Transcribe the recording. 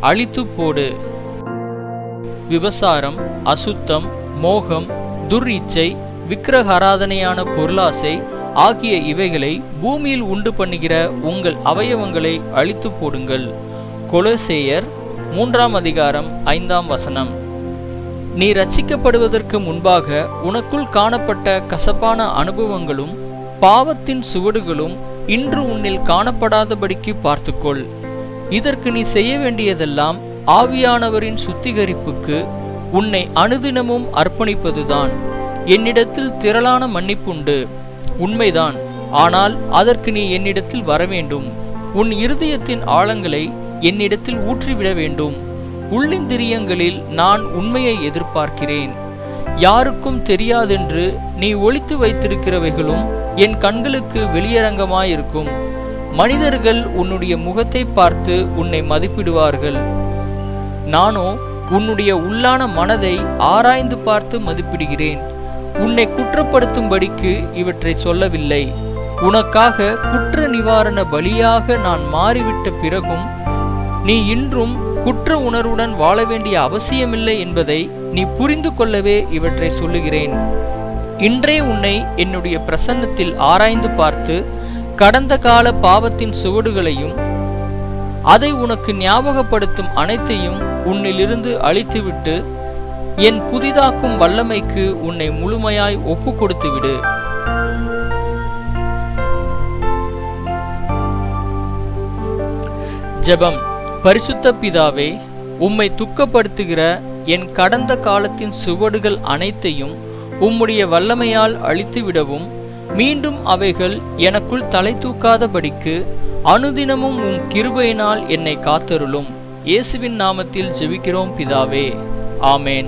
அழித்து போடு விபசாரம் அசுத்தம் மோகம் துர் இச்சை விக்கிரகாராதனையான பொருளாசை ஆகிய இவைகளை பூமியில் உண்டு பண்ணுகிற உங்கள் அவயவங்களை அழித்து போடுங்கள். கொலோசேயர் மூன்றாம் அதிகாரம் ஐந்தாம் வசனம். நீ ரட்சிக்கப்படுவதற்கு முன்பாக உனக்குள் காணப்பட்ட கசப்பான அனுபவங்களும் பாவத்தின் சுவடுகளும் இன்று உன்னில் காணப்படாதபடிக்கு பார்த்துக்கொள். இதற்கு நீ செய்ய வேண்டியதெல்லாம் ஆவியானவரின் சுத்திகரிப்புக்கு உன்னை அனுதினமும் அர்ப்பணிப்பதுதான். என்னிடத்தில் திரளான மன்னிப்புண்டு. உண்மைதான். ஆனால் அதற்கு நீ என்னிடத்தில் வர வேண்டும் உன் இருதயத்தின் ஆழங்களை என்னிடத்தில் ஊற்றிவிட வேண்டும். உள்ளிந்திரியங்களில் நான் உண்மையை எதிர்பார்க்கிறேன். யாருக்கும் தெரியாதென்று நீ ஒழித்து வைத்திருக்கிறவைகளும் என் கண்களுக்கு வெளியரங்கமாயிருக்கும். மனிதர்கள் உன்னுடைய முகத்தை பார்த்து உன்னை மதிப்பிடுவார்கள். நானோ உன்னுடைய உள்ளான மனதை ஆராய்ந்து பார்த்து மதிப்பிடுகிறேன். உன்னை குற்றப்படுத்தும்படிக்கு இவற்றை சொல்லவில்லை. உனக்காக குற்ற நிவாரண பலியாக நான் மாறிவிட்ட பிறகும் நீ இன்றும் குற்ற உணர்வுடன் வாழ வேண்டிய அவசியமில்லை என்பதை நீ புரிந்து கொள்ளவே இவற்றை சொல்லுகிறேன். இன்றே உன்னை என்னுடைய பிரசன்னத்தில் ஆராய்ந்து பார்த்து கடந்த கால பாவத்தின் சுவடுகளையும் அதை உனக்கு ஞாபகப்படுத்தும் அனைத்தையும் உன்னிலிருந்து அழித்துவிட்டு என் புதிதாக்கும் வல்லமைக்கு உன்னை முழுமையாய் ஒப்பு கொடுத்து விடு ஜெபம். பரிசுத்த பிதாவே உம்மை துக்கப்படுத்துகிற என் கடந்த காலத்தின் சுவடுகள் அனைத்தையும் உம்முடைய வல்லமையால் அழித்துவிடவும் மீண்டும் அவைகள் எனக்குள் தலை தூக்காதபடிக்கு அனுதினமும் உம் கிருபையினால் என்னை காத்தருளும். இயேசுவின் நாமத்தில் ஜெபிக்கிறோம் பிதாவே. ஆமேன்.